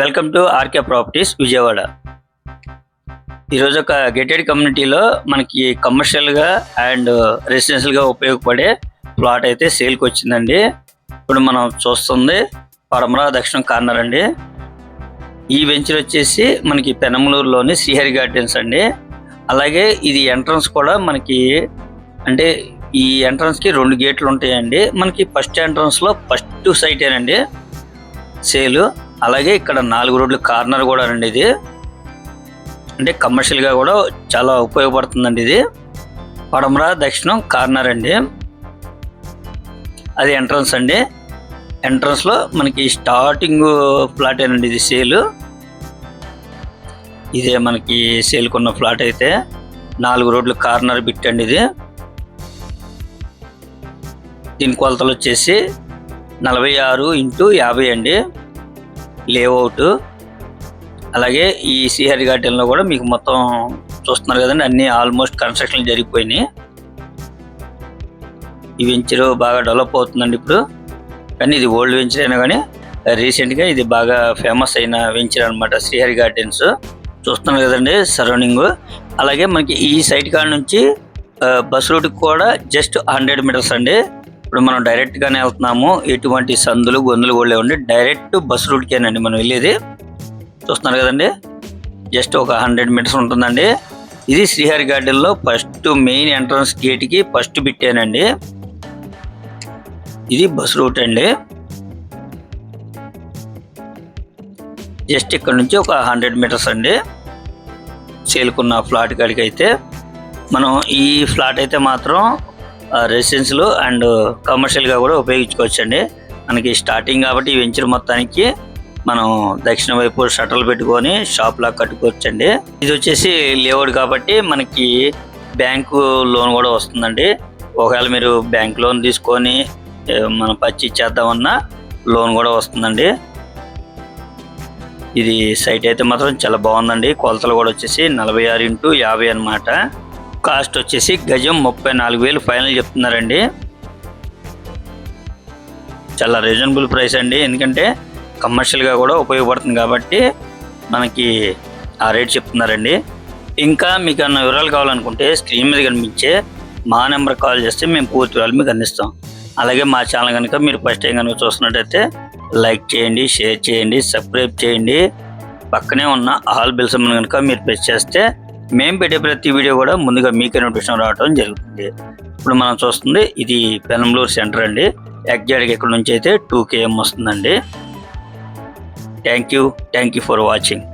Welcome to RK properties Vijayawada. ఈరోజు ఒక gated కమ్యూనిటీలో మనకి కమర్షియల్గా అండ్ రెసిడెన్షియల్గా ఉపయోగపడే ప్లాట్ అయితే సేల్కి వచ్చిందండి. ఇప్పుడు మనం చూస్తుంది పరమరా దక్షిణం కార్నర్ అండి. ఈ వెంచర్ వచ్చేసి మనకి పెనమలూరులోని శ్రీహరి గార్డెన్స్ అండి. అలాగే ఇది ఎంట్రన్స్ కూడా మనకి అంటే ఈ ఎంట్రన్స్కి రెండు గేట్లు ఉంటాయండి. మనకి ఫస్ట్ ఎంట్రన్స్లో ఫస్ట్ సైట్ సేలు సేల్ అలాగే ఇక్కడ నాలుగు రోడ్లు కార్నర్ కూడా అండి ఇది. అంటే కమర్షియల్గా కూడా చాలా ఉపయోగపడుతుందండి ఇది. పడమర దక్షిణం కార్నర్ అండి. అది ఎంట్రన్స్ అండి. ఎంట్రన్స్లో మనకి స్టార్టింగ్ ఫ్లాట్ ఏనండి ఇది సేల్. ఇదే మనకి సేల్కున్న ఫ్లాట్ అయితే. నాలుగు రోడ్లు కార్నర్ బిట్ అండి ఇది. దీని కొలతలు వచ్చేసి నలభై ఆరు ఇంటూ యాభై అండి. లేఅవుట్. అలాగే ఈ శ్రీహరి గార్డెన్లో కూడా మీకు మొత్తం చూస్తున్నారు కదండి అన్ని ఆల్మోస్ట్ కన్స్ట్రక్షన్ జరిగిపోయినాయి. ఈ వెంచర్ బాగా డెవలప్ అవుతుందండి ఇప్పుడు. కానీ ఇది ఓల్డ్ వెంచర్ అయినా కానీ రీసెంట్గా ఇది బాగా ఫేమస్ అయిన వెంచర్ అనమాట శ్రీహరి గార్డెన్స్. చూస్తున్నారు కదండి సరౌండింగ్. అలాగే మనకి ఈ సైట్ కాడ నుంచి బస్ రూట్కి కూడా జస్ట్ హండ్రెడ్ మీటర్స్ అండి. ఇప్పుడు మనం డైరెక్ట్గానే వెళ్తున్నాము ఎటువంటి సందులు గొంతులు కూడా ఉండి డైరెక్ట్ బస్ రూట్కేనండి మనం వెళ్ళేది. చూస్తున్నారు కదండి? జస్ట్ ఒక హండ్రెడ్ మీటర్స్ ఉంటుందండి. ఇది శ్రీహరి గార్డెన్లో ఫస్ట్ మెయిన్ ఎంట్రన్స్ గేట్కి ఫస్ట్ బిట్టేనండి ఇది బస్ రూట్ అండి. జస్ట్ ఇక్కడ నుంచి ఒక హండ్రెడ్ మీటర్స్ అండి. చేలుకున్న ఫ్లాట్ కాడికి అయితే మనం ఈ ఫ్లాట్ అయితే మాత్రం రెసిడెన్స్లు అండ్ కమర్షియల్గా కూడా ఉపయోగించుకోవచ్చండి. మనకి స్టార్టింగ్ కాబట్టి ఈ వెంచర్ మొత్తానికి మనం దక్షిణ వైపు షట్టర్లు పెట్టుకొని షాప్ లాగా కట్టుకోవచ్చండి. ఇది వచ్చేసి లేఅవుట్ కాబట్టి మనకి బ్యాంకు లోన్ కూడా వస్తుందండి. ఒకవేళ మీరు బ్యాంక్ లోన్ తీసుకొని మనం పచ్చి చేద్దామన్నా లోన్ కూడా వస్తుందండి. ఇది సైట్ అయితే మాత్రం చాలా బాగుందండి. కొలతలు కూడా వచ్చేసి నలభై ఆరు ఇంటూ యాభై అనమాట కాస్ట్ వచ్చేసి గజం ముప్పై నాలుగు వేలు ఫైనల్ చెప్తున్నారండి. చాలా రీజనబుల్ ప్రైస్ అండి. ఎందుకంటే కమర్షియల్గా కూడా ఉపయోగపడుతుంది కాబట్టి మనకి ఆ రేట్ చెప్తున్నారండి. ఇంకా మీకు అన్న వివరాలు కావాలనుకుంటే స్క్రీన్ మీద కనిపించే మా నెంబర్ కాల్ చేస్తే మేము పూర్తి వివరాలు మీకు అందిస్తాం. అలాగే మా ఛానల్ కనుక మీరు ఫస్ట్ టైం కనుక చూస్తున్నట్టయితే లైక్ చేయండి షేర్ చేయండి సబ్స్క్రైబ్ చేయండి. పక్కనే ఉన్న ఆల్ బిల్స్ కనుక మీరు ప్రెస్ చేస్తే మేము పెట్టే ప్రతి వీడియో కూడా ముందుగా మీకే నోటిఫికేషన్ రావడం జరుగుతుంది. ఇప్పుడు మనం చూస్తుంది ఇది పెనంలూరు సెంటర్ అండి. ఎగ్జాక్ట్గా ఇక్కడ నుంచి అయితే టూ కేఎం వస్తుందండి. Thank you thank you for watching.